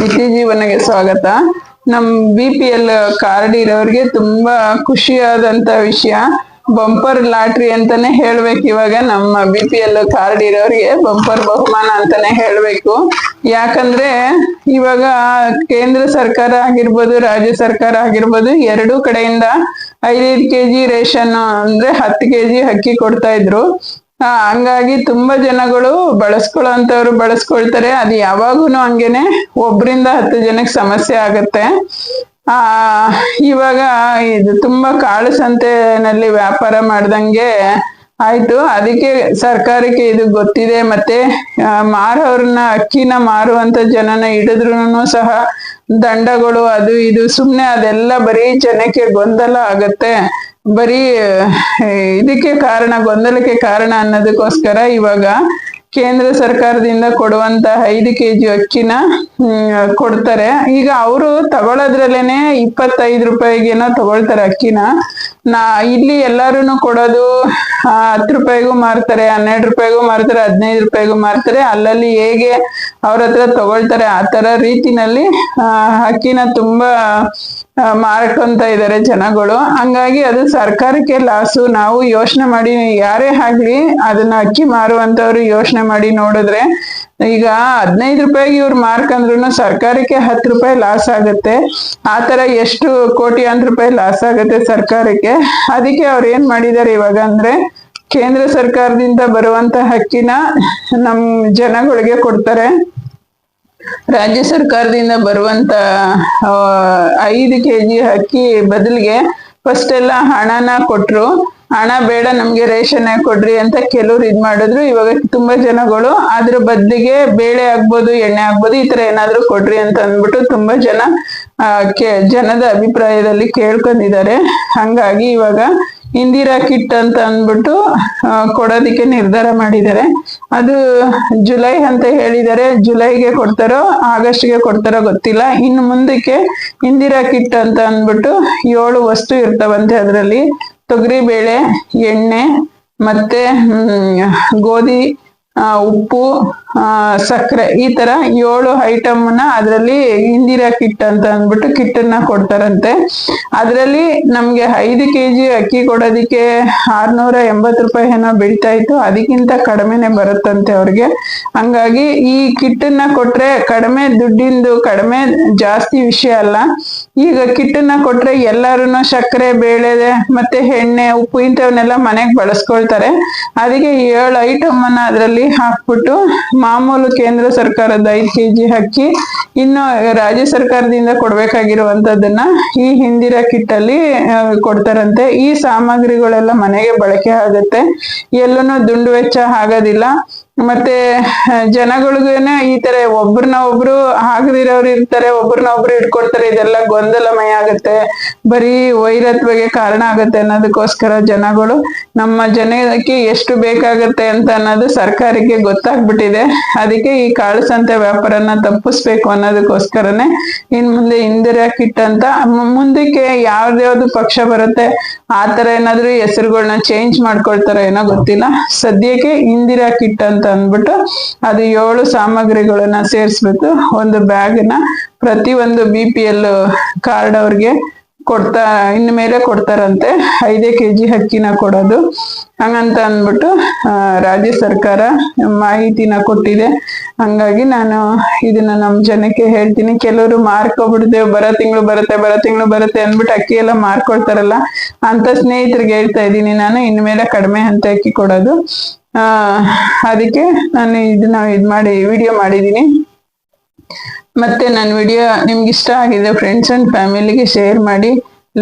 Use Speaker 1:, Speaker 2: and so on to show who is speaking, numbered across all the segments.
Speaker 1: ನಿತ್ಯ ಜೀವನಗೆ ಸ್ವಾಗತ. ನಮ್ ಬಿ ಪಿ ಎಲ್ ಕಾರ್ಡ್ ಇರೋರಿಗೆ ತುಂಬಾ ಖುಷಿಯಾದಂತ ವಿಷಯ. ಬಂಪರ್ ಲಾಟ್ರಿ ಅಂತಾನೆ ಹೇಳ್ಬೇಕು ಇವಾಗ. ನಮ್ಮ ಬಿ ಪಿ ಎಲ್ ಕಾರ್ಡ್ ಇರೋರಿಗೆ ಬಂಪರ್ ಬಹುಮಾನ ಅಂತಾನೆ ಹೇಳ್ಬೇಕು. ಯಾಕಂದ್ರೆ ಇವಾಗ ಕೇಂದ್ರ ಸರ್ಕಾರ ಆಗಿರ್ಬೋದು, ರಾಜ್ಯ ಸರ್ಕಾರ ಆಗಿರ್ಬೋದು, ಎರಡೂ ಕಡೆಯಿಂದ ಐದೈದು ಕೆಜಿ ರೇಷನ್ ಅಂದ್ರೆ ಹತ್ತು ಕೆಜಿ ಅಕ್ಕಿ ಕೊಡ್ತಾ ಇದ್ರು. ಆ, ಹಂಗಾಗಿ ತುಂಬಾ ಜನಗಳು ಬಳಸ್ಕೊಳ್ಳೋಂಥವ್ರು ಬಳಸ್ಕೊಳ್ತಾರೆ. ಅದು ಯಾವಾಗೂನು ಹಂಗೇನೆ. ಒಬ್ರಿಂದ ಹತ್ತು ಜನಕ್ಕೆ ಸಮಸ್ಯೆ ಆಗತ್ತೆ. ಆ ಇವಾಗ ಇದು ತುಂಬಾ ಕಾಳು ಸಂತೆನಲ್ಲಿ ವ್ಯಾಪಾರ ಮಾಡ್ದಂಗೆ ಆಯ್ತು. ಅದಕ್ಕೆ ಸರ್ಕಾರಕ್ಕೆ ಇದು ಗೊತ್ತಿದೆ. ಮತ್ತೆ ಮಾರೋರ್ನ ಅಕ್ಕಿನ ಮಾರುವಂತ ಜನನ ಹಿಡಿದ್ರು ಸಹ ದಂಡಗಳು ಅದು ಇದು ಸುಮ್ನೆ ಅದೆಲ್ಲ ಬರೀ ಜನಕ್ಕೆ ಗೊಂದಲ ಆಗತ್ತೆ. ಬರೀ ಇದಕ್ಕೆ ಕಾರಣ, ಗೊಂದಲಕ್ಕೆ ಕಾರಣ ಅನ್ನೋದಕ್ಕೋಸ್ಕರ ಇವಾಗ ಕೇಂದ್ರ ಸರ್ಕಾರದಿಂದ ಕೊಡುವಂತ ಐದು ಕೆಜಿ ಅಕ್ಕಿನ ಕೊಡ್ತಾರೆ. ಈಗ ಅವರು ತಗೊಳೋದ್ರಲ್ಲೇನೆ ಇಪ್ಪತ್ತೈದು ರೂಪಾಯಿಗೇನೋ ತಗೊಳ್ತಾರೆ ಅಕ್ಕಿನ. ನಾ, ಇಲ್ಲಿ ಎಲ್ಲಾರು ಕೊಡೋದು ಹತ್ತು ರೂಪಾಯಿಗೂ ಮಾರ್ತಾರೆ, ಹನ್ನೆರಡು ರೂಪಾಯಿಗೂ ಮಾರ್ತಾರೆ, ಹದಿನೈದು ರೂಪಾಯಿಗೂ ಮಾರ್ತಾರೆ. ಅಲ್ಲಲ್ಲಿ ಹೇಗೆ ಅವ್ರ ಹತ್ರ ತಗೊಳ್ತಾರೆ, ಆ ತರ ರೀತಿನಲ್ಲಿ ಅಕ್ಕಿನ ತುಂಬಾ ಮಾರ್ಕೊಂತ ಇದ್ದಾರೆ ಜನಗಳು. ಹಂಗಾಗಿ ಅದು ಸರ್ಕಾರಕ್ಕೆ ಲಾಸು. ನಾವು ಯೋಚನೆ ಮಾಡಿ ಯಾರೇ ಆಗ್ಲಿ ಅದನ್ನ ಅಕ್ಕಿ ಮಾರುವಂತವ್ರು ಯೋಚನೆ ಮಾಡಿ ನೋಡಿದ್ರೆ ಈಗ ಹದಿನೈದು ರೂಪಾಯಿಗೆ ಇವ್ರು ಮಾರ್ಕಂದ್ರು ಸರ್ಕಾರಕ್ಕೆ ಹತ್ತು ರೂಪಾಯಿ ಲಾಸ್ ಆಗುತ್ತೆ. ಆ ತರ ಎಷ್ಟು ಕೋಟ್ಯಾಂತರ ರೂಪಾಯಿ ಲಾಸ್ ಆಗುತ್ತೆ ಸರ್ಕಾರಕ್ಕೆ. ಅದಕ್ಕೆ ಅವ್ರು ಏನ್ ಮಾಡಿದ್ದಾರೆ ಇವಾಗ ಅಂದ್ರೆ ಕೇಂದ್ರ ಸರ್ಕಾರದಿಂದ ಬರುವಂತ ಹಕ್ಕಿನ ನಮ್ ಜನಗಳಿಗೆ ಕೊಡ್ತಾರೆ. ರಾಜ್ಯ ಸರ್ಕಾರದಿಂದ ಬರುವಂತ ಐದು ಕೆ ಕೆಜಿ ಅಕ್ಕಿ ಬದಲಿಗೆ ಫಸ್ಟ್ ಎಲ್ಲ ಹಣನ ಕೊಟ್ರು. ಹಣ ಬೇಡ, ನಮ್ಗೆ ರೇಷನ್ ಕೊಡ್ರಿ ಅಂತ ಕೆಲವ್ರು ಇದ್ ಮಾಡಿದ್ರು. ಇವಾಗ ತುಂಬಾ ಜನಗಳು ಅದ್ರ ಬದಲಿಗೆ ಬೇಳೆ ಆಗ್ಬೋದು, ಎಣ್ಣೆ ಆಗ್ಬೋದು, ಈ ತರ ಏನಾದ್ರು ಕೊಡ್ರಿ ಅಂತ ಅಂದ್ಬಿಟ್ಟು ತುಂಬಾ ಜನ ಜನದ ಅಭಿಪ್ರಾಯದಲ್ಲಿ ಕೇಳ್ಕೊಂಡಿದ್ದಾರೆ. ಹಂಗಾಗಿ ಇವಾಗ ಇಂದಿರಾ ಕಿಟ್ ಅಂತ ಅಂದ್ಬಿಟ್ಟು ಕೊಡೋದಿಕ್ಕೆ ನಿರ್ಧಾರ ಮಾಡಿದ್ದಾರೆ. ಅದು ಜುಲೈ ಅಂತ ಹೇಳಿದ್ದಾರೆ ಜುಲೈಗೆ ಕೊಡ್ತಾರೋ, ಆಗಸ್ಟ್ಗೆ ಕೊಡ್ತಾರೋ ಗೊತ್ತಿಲ್ಲ. ಇನ್ನು ಮುಂದಕ್ಕೆ ಇಂದಿರಾ ಕಿಟ್ ಅಂತ ಅಂದ್ಬಿಟ್ಟು ಏಳು ವಸ್ತು ಇರ್ತಾವಂತೆ ಅದರಲ್ಲಿ. ತೊಗರಿಬೇಳೆ ಎಣ್ಣೆ, ಮತ್ತೆ ಗೋಧಿ ಉಪ್ಪು ಸಕ್ಕರೆ, ಈ ತರ ಏಳು ಐಟಮ್ನ ಅದರಲ್ಲಿ ಇಂದಿರಾ ಕಿಟ್ ಅಂತ ಅಂದ್ಬಿಟ್ಟು ಕಿಟ್ ಅನ್ನ ಕೊಡ್ತಾರಂತೆ. ಅದರಲ್ಲಿ ನಮ್ಗೆ ಐದು ಕೆಜಿ ಅಕ್ಕಿ ಕೊಡೋದಿಕ್ಕೆ ಆರ್ನೂರ ಎಂಬತ್ತು ರೂಪಾಯಿ ಏನೋ ಬೀಳ್ತಾ ಇತ್ತು. ಅದಕ್ಕಿಂತ ಕಡಿಮೆನೆ ಬರುತ್ತಂತೆ ಅವ್ರಿಗೆ. ಹಂಗಾಗಿ ಈ ಕಿಟ್ ಅನ್ನ ಕೊಟ್ರೆ ಕಡಿಮೆ ದುಡ್ಡಿಂದು ಕಡಿಮೆ ಜಾಸ್ತಿ ವಿಷಯ ಅಲ್ಲ. ಈಗ ಕಿಟ್ ಅನ್ನ ಕೊಟ್ರೆ ಎಲ್ಲಾರು ಸಕ್ಕರೆ, ಬೇಳೆ, ಮತ್ತೆ ಎಣ್ಣೆ, ಉಪ್ಪು ಇಂಥವನ್ನೆಲ್ಲ ಮನೆಗೆ ಬಳಸ್ಕೊಳ್ತಾರೆ. ಅದಕ್ಕೆ ಏಳು ಐಟಮ್ ಅನ್ನ ಅದರಲ್ಲಿ ಹಾಕ್ಬಿಟ್ಟು ಮಾಮೂಲು ಕೇಂದ್ರ ಸರ್ಕಾರದ ಐದು ಕೆಜಿ ಅಕ್ಕಿ, ಇನ್ನು ರಾಜ್ಯ ಸರ್ಕಾರದಿಂದ ಕೊಡ್ಬೇಕಾಗಿರುವಂತದನ್ನ ಈ ಹಿಂದಿರ ಕಿಟ್ ಅಲ್ಲಿ ಕೊಡ್ತಾರಂತೆ. ಈ ಸಾಮಗ್ರಿಗಳೆಲ್ಲ ಮನೆಗೆ ಬಳಕೆ ಆಗುತ್ತೆ. ಎಲ್ಲೂ ದುಂಡು ವೆಚ್ಚ ಆಗೋದಿಲ್ಲ. ಮತ್ತೆ ಜನಗಳಿಗೇನೆ ಈ ತರ ಒಬ್ರನ್ನ ಒಬ್ರು ಆಗದಿರೋರು ಇರ್ತಾರೆ ಒಬ್ರನ್ನ ಒಬ್ರು ಇಟ್ಕೊಡ್ತಾರೆ ಇದೆಲ್ಲ ಗೊಂದಲಮಯ ಆಗುತ್ತೆ. ಬರೀ ವೈರತ್ವಗೆ ಕಾರಣ ಆಗುತ್ತೆ ಅನ್ನೋದಕ್ಕೋಸ್ಕರ ಜನಗಳು ನಮ್ಮ ಜನಕ್ಕೆ ಎಷ್ಟು ಬೇಕಾಗುತ್ತೆ ಅಂತ ಅನ್ನೋದು ಸರ್ಕಾರಕ್ಕೆ ಗೊತ್ತಾಗ್ಬಿಟ್ಟಿದೆ. ಅದಕ್ಕೆ ಈ ಕಾಳು ಸಂತೆ ವ್ಯಾಪಾರನ ತಪ್ಪಿಸ್ಬೇಕು ಅನ್ನೋದಕ್ಕೋಸ್ಕರನೇ ಇನ್ ಮುಂದೆ ಇಂದಿರಾ ಕಿಟ್ ಅಂತ ಮುಂದಕ್ಕೆ ಯಾವ್ದ್ಯಾವ್ದು ಪಕ್ಷ ಬರುತ್ತೆ, ಆ ತರ ಏನಾದ್ರು ಹೆಸರುಗಳನ್ನ ಚೇಂಜ್ ಮಾಡ್ಕೊಳ್ತಾರೋ ಏನೋ ಗೊತ್ತಿಲ್ಲ. ಸದ್ಯಕ್ಕೆ ಇಂದಿರಾ ಕಿಟ್ ಅಂತ ಅಂದ್ಬಿಟ್ಟು ಅದು ಏಳು ಸಾಮಗ್ರಿಗಳನ್ನ ಸೇರಿಸ್ಬಿಟ್ಟು ಒಂದು ಬ್ಯಾಗ್ನ ಪ್ರತಿ ಒಂದು ಬಿ ಪಿ ಎಲ್ ಕಾರ್ಡ್ ಅವ್ರಿಗೆ ಕೊಡ್ತಾ, ಇನ್ನು ಮೇಲೆ ಕೊಡ್ತಾರಂತೆ. ಐದೇ ಕೆಜಿ ಅಕ್ಕಿನ ಕೊಡೋದು. ಹಂಗಂತ ಅಂದ್ಬಿಟ್ಟು ರಾಜ್ಯ ಸರ್ಕಾರ ಮಾಹಿತಿನ ಕೊಟ್ಟಿದೆ. ಹಂಗಾಗಿ ನಾನು ಇದನ್ನ ನಮ್ಮ ಜನಕ್ಕೆ ಹೇಳ್ತೀನಿ. ಕೆಲವರು ಮಾರ್ಕೊಬಿಡ್ದೆ, ಬರೋ ತಿಂಗಳು ಬರುತ್ತೆ, ಬರೋ ತಿಂಗಳು ಬರುತ್ತೆ ಅಂದ್ಬಿಟ್ಟು ಅಕ್ಕಿ ಎಲ್ಲ ಮಾರ್ಕೊಳ್ತಾರಲ್ಲ, ಅಂತ ಸ್ನೇಹಿತರಿಗೆ ಹೇಳ್ತಾ ಇದ್ದೀನಿ ನಾನು. ಇನ್ಮೇಲೆ ಕಡಿಮೆ ಅಂತ ಅಕ್ಕಿ ಕೊಡೋದು. ಅದಕ್ಕೆ ನಾನು ಇದನ್ನ ಇದು ಮಾಡಿ ವಿಡಿಯೋ ಮಾಡಿದೀನಿ ಮತ್ತೆ ನನ್ನ ವಿಡಿಯೋ ನಿಮ್ಗೆ ಇಷ್ಟ ಆಗಿದೆ ಫ್ರೆಂಡ್ಸ್ ಅಂಡ್ ಫ್ಯಾಮಿಲಿಗೆ ಶೇರ್ ಮಾಡಿ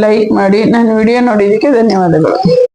Speaker 1: ಲೈಕ್ ಮಾಡಿ. ನನ್ನ ವಿಡಿಯೋ ನೋಡಿದ್ದಕ್ಕೆ ಧನ್ಯವಾದಗಳು.